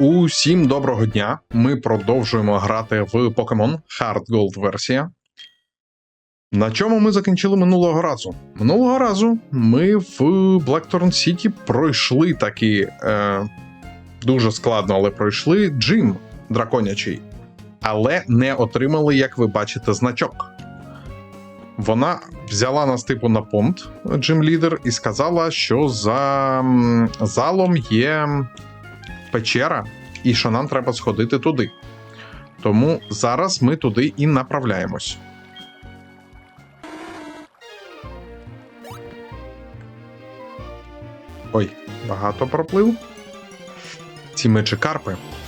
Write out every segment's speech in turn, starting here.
Усім доброго дня! Ми продовжуємо грати в Pokemon Hard Gold версія. На чому ми закінчили минулого разу? Минулого разу ми в Blackthorn City пройшли таки е, дуже складно, але пройшли джим драконячий, але не отримали, як ви бачите, значок. Вона взяла нас типу на понт, джим лідер, і сказала, що за залом є печера, і що нам треба сходити туди. Тому зараз ми туди і направляємось. Ой, багато проплив. Ці мечикарпи. А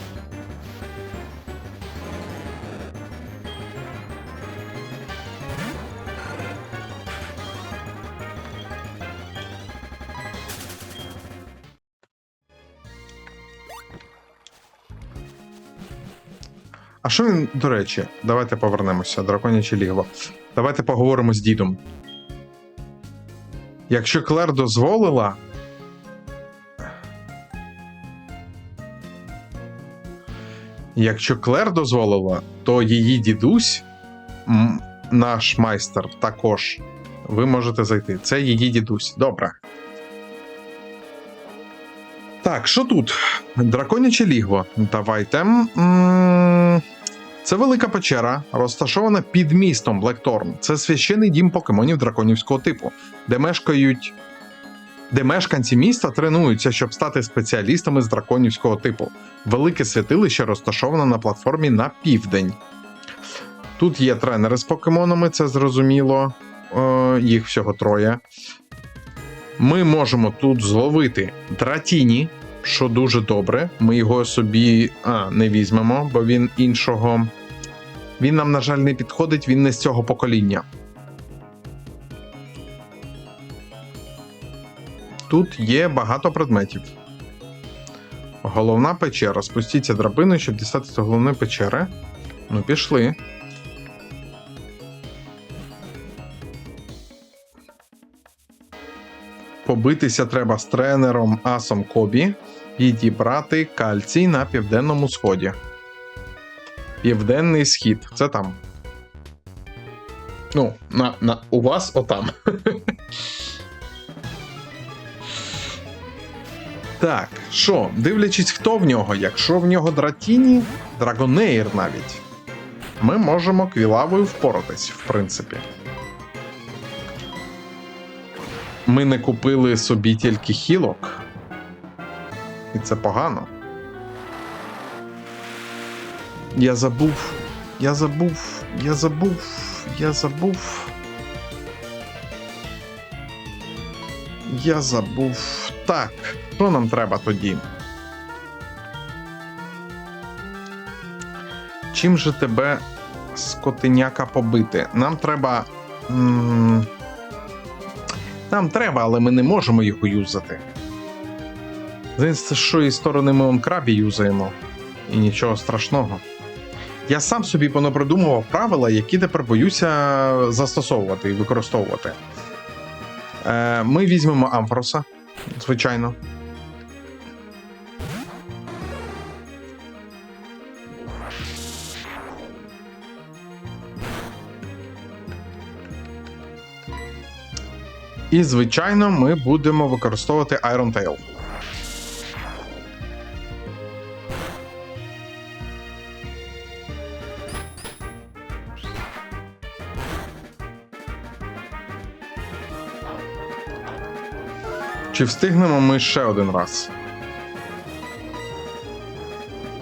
що він, до речі, давайте повернемося, драконяче лігво. Давайте поговоримо з дідом. Якщо Клер дозволила. Якщо Клер дозволила, то її дідусь, наш майстер, також. Ви можете зайти. Це її дідусь. Добре. Так, що тут? Драконяче лігво. Давайте. М, Це велика печера, розташована під містом Блекторн. Це священний дім покемонів драконівського типу, де мешкають. Де мешканці міста тренуються, щоб стати спеціалістами з драконівського типу. Велике святилище розташоване на платформі на південь. Тут є тренери з покемонами, це зрозуміло. Е, їх всього троє. Ми можемо тут зловити дратіні, що дуже добре. Ми його собі а, не візьмемо, бо він іншого. Він нам, на жаль, не підходить, він не з цього покоління. Тут є багато предметів. Головна печера. Спустіться драбиною, щоб дістатися до головної печери. Ну, пішли. Побитися треба з тренером Асом Кобі, підібрати кальцій на південному сході. Південний схід. Це там. Ну, на, на, у вас отам. Так, що, дивлячись, хто в нього, якщо в нього дратіні, драгонеїр навіть, ми можемо квілавою впоратись, в принципі. Ми не купили собі тільки хілок. Це погано. Я забув. Я забув. Я забув. Я забув. Я забув. Так, що нам треба тоді? Чим же тебе скотиняка побити? Нам треба. м, Нам треба, але ми не можемо його юзати. Здається, що і сторони ми он крабі юзаємо. І нічого страшного. Я сам собі понапридумував правила, які тепер боюся застосовувати і використовувати. Е, ми візьмемо Амфроса, звичайно. І, звичайно, ми будемо використовувати Iron Tail. Чи встигнемо ми ще один раз?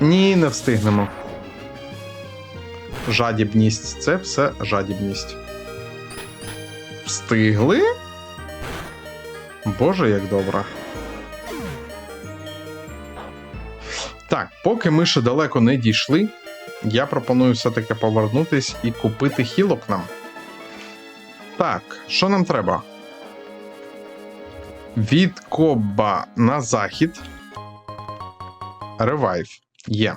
Ні, не встигнемо. Жадібність. Це все жадібність. Встигли? Боже, як добре. Так, поки ми ще далеко не дійшли, я пропоную все-таки повернутись і купити хілок нам. Так, що нам треба? Від Коба на захід. Ревайв. Є.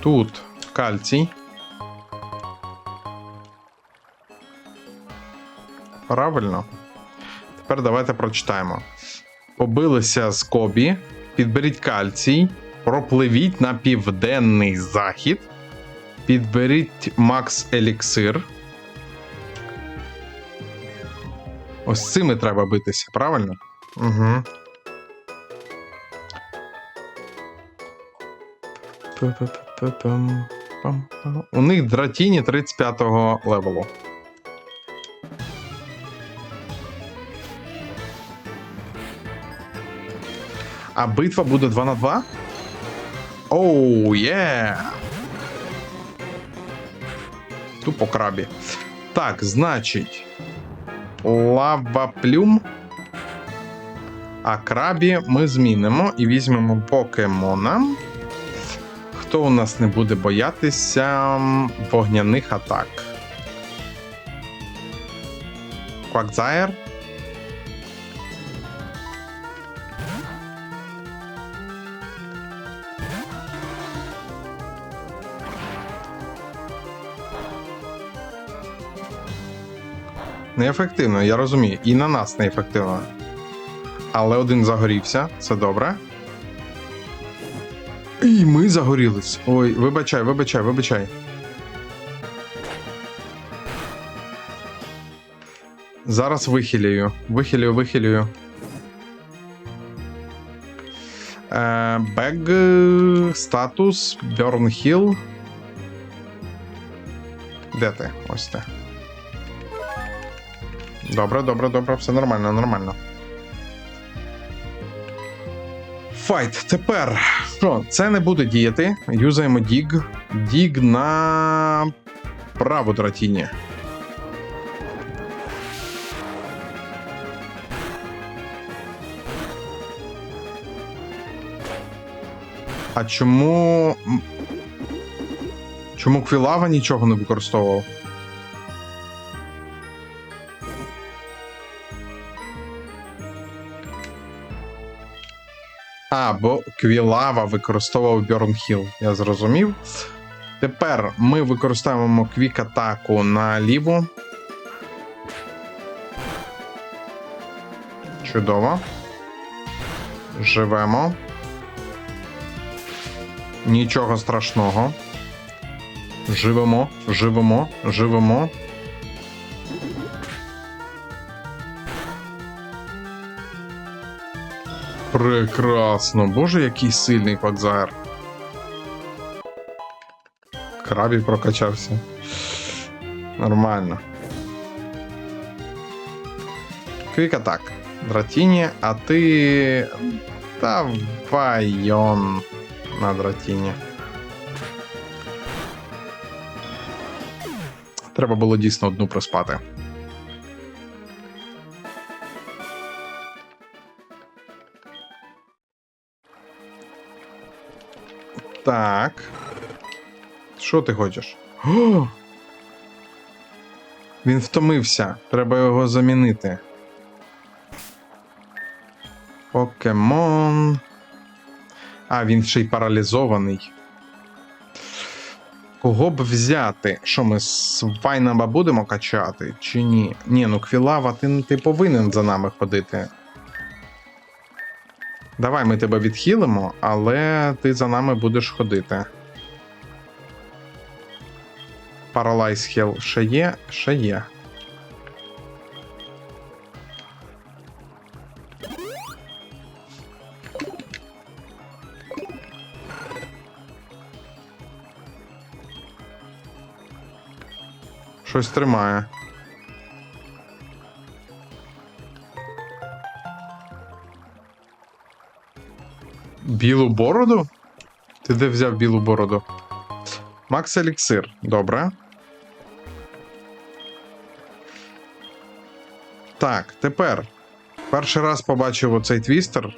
Тут кальцій. Правильно. Тепер давайте прочитаємо. Побилися з Кобі, підберіть кальцій, пропливіть на південний захід, підберіть Макс Еліксир. Ось з цими треба битися, правильно? Угу. У них дратіні 35-го левелу. А битва буде 2 на 2? Оу, є! Тупо крабі. Так, значить. Лава плюм. А крабі ми змінимо і візьмемо покемона. Хто у нас не буде боятися вогняних атак? Квакзаєр. Неефективно, я розумію. І на нас неефективно. Але один загорівся, це добре. І ми загорілись. Ой, вибачай, вибачай, вибачай. Зараз вихилюю. Вихилюю, вихилюю. Е, Бег, статус, Burn Hill. Де ти? Ось ти. Добре, добре, добре, все нормально, нормально. Файт. Тепер. Що, це не буде діяти. Юзаємо діг. Діг на праву дратіні. А чому. Чому Квілава нічого не використовував? Бо Квілава використовував Hill, я зрозумів. Тепер ми використовуємо квік атаку на ліву. Чудово. Живемо. Нічого страшного. Живемо, живемо, живемо. Прекрасно. Боже, який сильний квадзайр. Крабі прокачався. Нормально. Квік атак. Дратіні, а ти. Давай йон на дратіні. Треба було дійсно одну проспати. Так. Що ти хочеш? О! Він втомився. Треба його замінити. Покемон. А, він ще й паралізований. Кого б взяти? Що ми з Вайнаба будемо качати? Чи ні? Ні, ну Квілава, ти, ти повинен за нами ходити. Давай ми тебе відхилимо, але ти за нами будеш ходити. Paralyze Heal ще є, ще є. Щось тримає. Білу бороду? Ти де взяв білу бороду? Макс Еліксир, добре. Так, тепер. Перший раз побачив оцей твістер.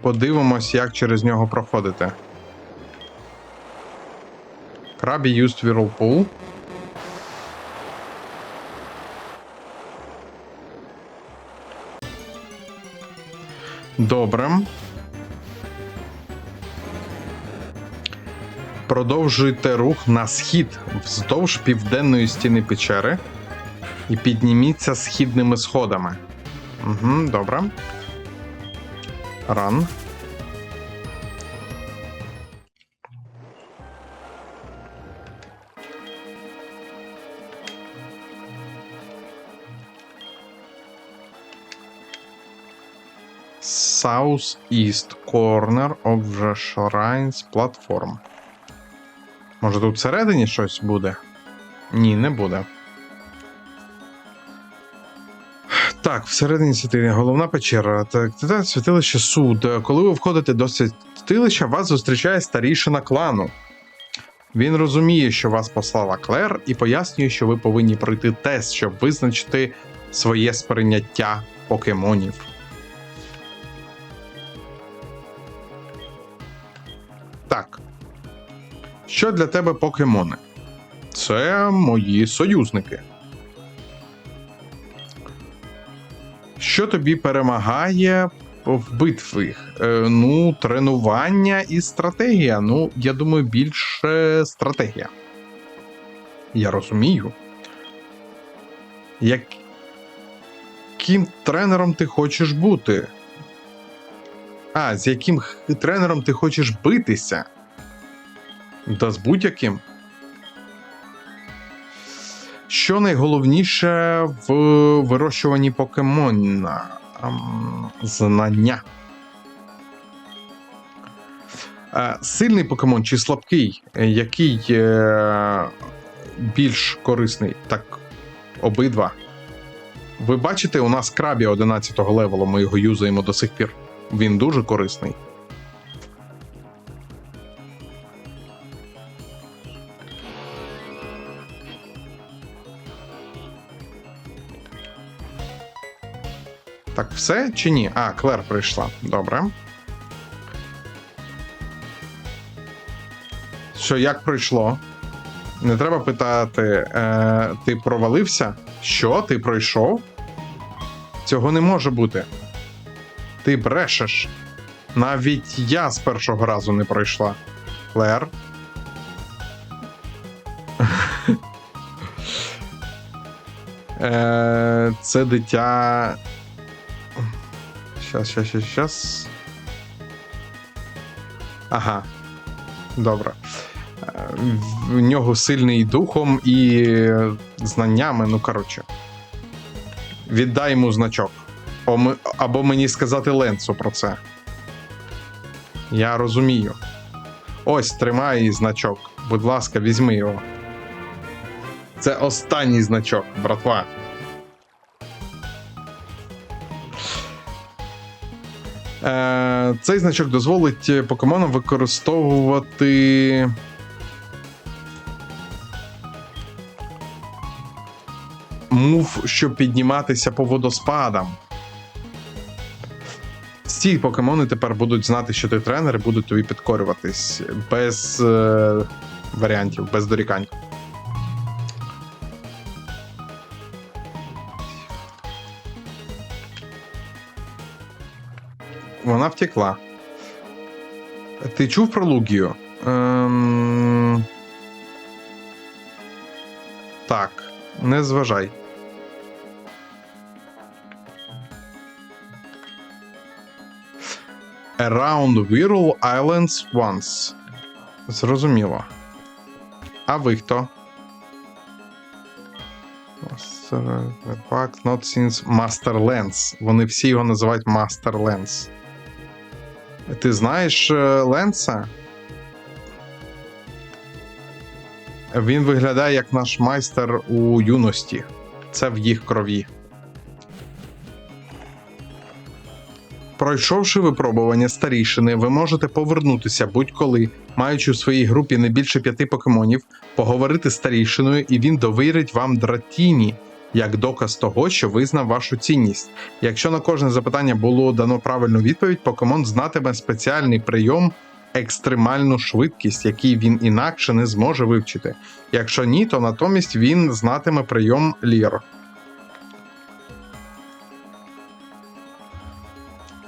Подивимось, як через нього проходити. Крабі used Whirlpool. Добре. Продовжуйте рух на схід вздовж південної стіни печери. І підніміться східними сходами. Угу, добре. Ран. South East Corner of the Shrines Platform. Може тут всередині щось буде? Ні, не буде. Так, всередині святилища головна печера. Так, це святилище суд. Коли ви входите до святилища, вас зустрічає старішина клану. Він розуміє, що вас послала Клер, і пояснює, що ви повинні пройти тест, щоб визначити своє сприйняття покемонів. Що для тебе покемони? Це мої союзники. Що тобі перемагає в битвах? Е, ну, тренування і стратегія. Ну, я думаю, більше стратегія. Я розумію. Яким тренером ти хочеш бути? А, з яким тренером ти хочеш битися? Да з будь-яким. Що найголовніше в вирощуванні покемона? Ем, Знання. Е, Сильний покемон чи слабкий, який е, більш корисний? Так, обидва. Ви бачите, у нас крабі 11 го левелу, ми його юзаємо до сих пір. Він дуже корисний. Все чи ні? А, Клер прийшла. Добре. Що, як пройшло? Не треба питати, е, ти провалився? Що? Ти пройшов? Цього не може бути. Ти брешеш. Навіть я з першого разу не пройшла. Клер. Е, Це дитя. Щас, щас, щас, щас. Ага. Добре. Е, В нього сильний духом і знаннями, ну коротше. Віддай йому значок. Або мені сказати Ленцу про це. Я розумію. Ось тримай значок. Будь ласка, візьми його. Це останній значок, братва. Цей значок дозволить е, покемонам використовувати. Мув, щоб підніматися по водоспадам. Ці покемони тепер будуть знати, що ти тренер, і будуть тобі підкорюватись без е, варіантів, без дорікань. Вона втекла. Ти чув про Лугію? Ем... Так, не зважай. Around Whirl Islands once. Зрозуміло. А ви хто? Pack not since Masterlands. Вони всі його називають Masterlands. Ти знаєш е, Ленса? Він виглядає як наш майстер у юності. Це в їх крові. Пройшовши випробування старішини, ви можете повернутися будь-коли, маючи у своїй групі не більше п'яти покемонів, поговорити з старішиною, і він довірить вам дратіні як доказ того, що визнав вашу цінність. Якщо на кожне запитання було дано правильну відповідь, покемон знатиме спеціальний прийом екстремальну швидкість, який він інакше не зможе вивчити. Якщо ні, то натомість він знатиме прийом лір.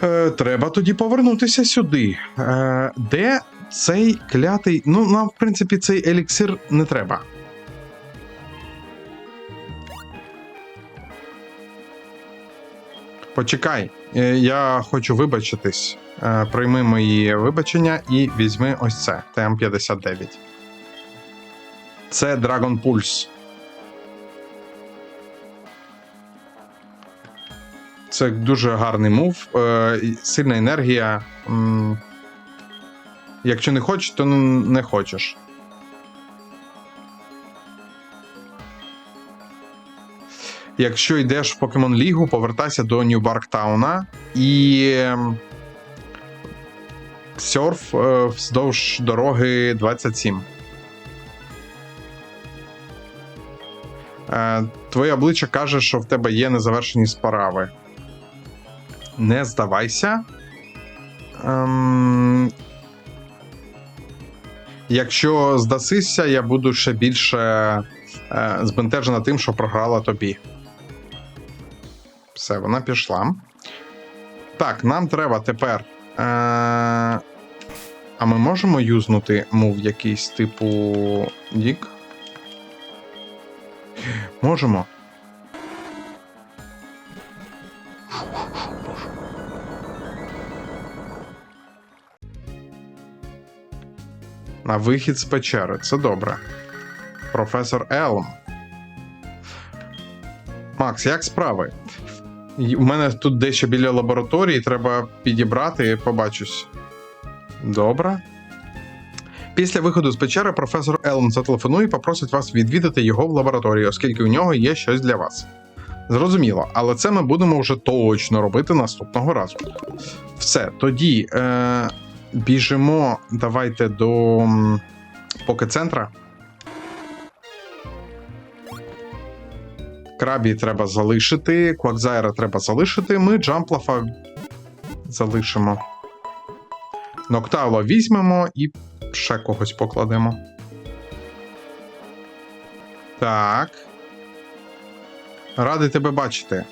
Е, треба тоді повернутися сюди. Е, де цей клятий. Ну, нам, в принципі, цей еліксир не треба. Почекай, е, я хочу вибачитись. Е, Прийми мої вибачення і візьми ось це ТМ-59. Це Dragon Pulse. Це дуже гарний мув, е, сильна енергія. Якщо не хочеш, то не хочеш. Якщо йдеш в Покемон Лігу, повертайся до Нью-Барктауна і ем, серф е, вздовж дороги 27. Е, Твоє обличчя каже, що в тебе є незавершені справи. Не здавайся. Ем... Якщо здасися, я буду ще більше е, збентежена тим, що програла тобі. Все, вона пішла. Так, нам треба тепер. Е... А ми можемо юзнути мув якийсь типу Дік? Можемо. На вихід з печери. Це добре. Професор Елм. Макс, як справи? У мене тут дещо біля лабораторії, треба підібрати, побачусь. Добре. Після виходу з печери професор Елм зателефонує і попросить вас відвідати його в лабораторії, оскільки у нього є щось для вас. Зрозуміло, але це ми будемо вже точно робити наступного разу. Все, тоді е, біжимо. Давайте до м, покецентра. Крабі треба залишити, Квакзайра треба залишити. Ми Джамплафа залишимо. Ноктаула візьмемо і ще когось покладемо. Так. Радий тебе бачити.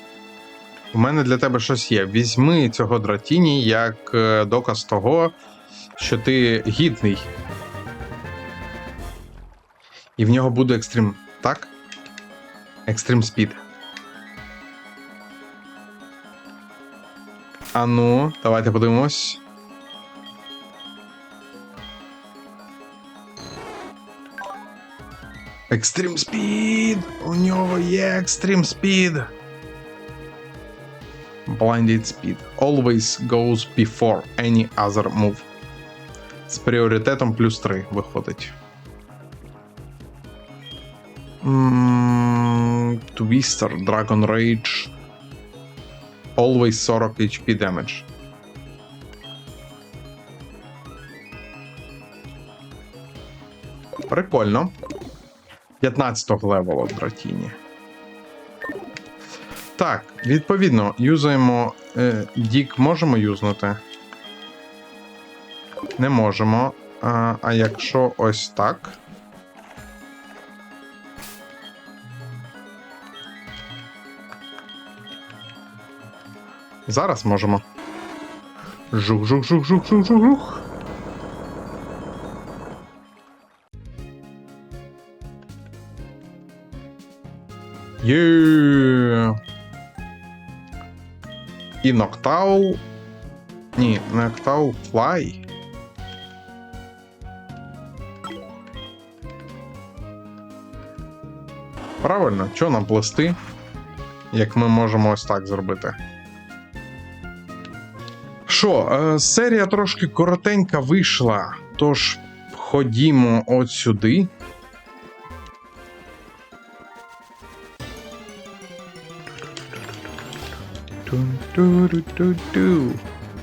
У мене для тебе щось є. Візьми цього дратіні як е, доказ того, що ти гідний. І в нього буде екстрим, так? Екстрим спід. А ну, давайте подивимось. Екстрим спід! У нього є екстрим спід. Blinded Speed always goes before any other move. З пріоритетом плюс 3 виходить. М, Twister, Dragon Rage. Always 40 HP damage. Прикольно. 15 го левела Дратіні. Так, відповідно, юзаємо. Е, Дік можемо юзнути? Не можемо. А, а якщо ось так. Зараз можемо. Жух-жух-жух-жух-жух-жух. Є. І Ноктау. Ні, Ноктау Флай. Правильно, що нам плести, як ми можемо ось так зробити? Що, е, серія трошки коротенька вийшла, тож ходімо от сюди.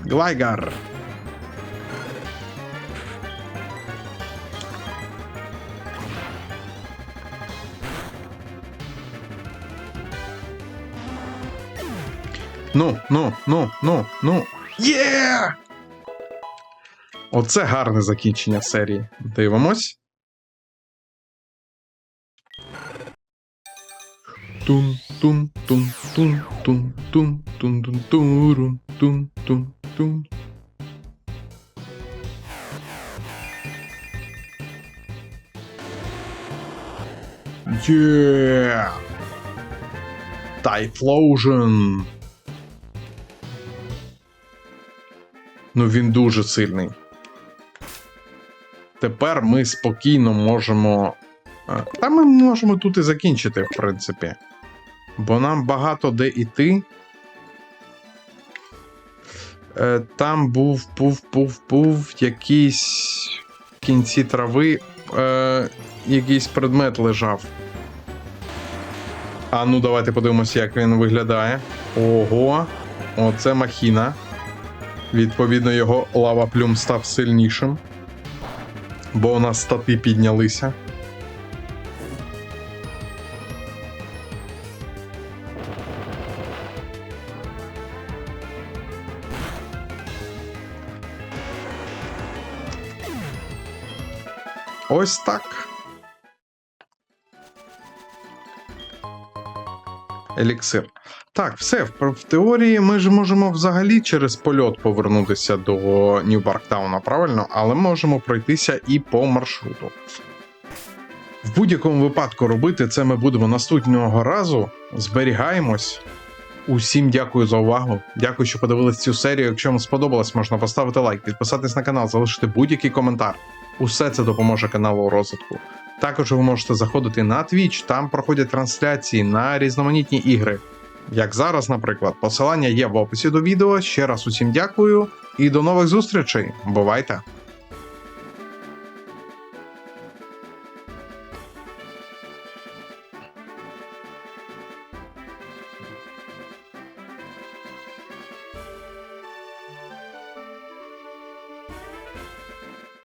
Глайгар. Ну, ну, ну, ну, ну. Є! Оце гарне закінчення серії. Дивимось. Тун тун тун тун тун тун тун тун турун тун тун тун. Є! Typhlosion! Ну він дуже сильний. Тепер ми спокійно можемо. е, Та ми можемо тут і закінчити, в принципі. Бо нам багато де йти. Е, Там був, був, був, був якийсь в кінці трави е, якийсь предмет лежав. А ну давайте подивимося, як він виглядає. Ого, оце махіна. Відповідно, його лава плюм став сильнішим. Бо у нас стати піднялися. Ось так. Еліксир. Так, все. В, теорії ми ж можемо взагалі через польот повернутися до Нью-Барктауна, правильно? Але можемо пройтися і по маршруту. В будь-якому випадку робити це ми будемо наступного разу. Зберігаємось. Усім дякую за увагу. Дякую, що подивились цю серію. Якщо вам сподобалось, можна поставити лайк, підписатись на канал, залишити будь-який коментар. Усе це допоможе каналу у розвитку. Також ви можете заходити на Twitch, там проходять трансляції на різноманітні ігри. Як зараз, наприклад, посилання є в описі до відео. Ще раз усім дякую і до нових зустрічей. Бувайте!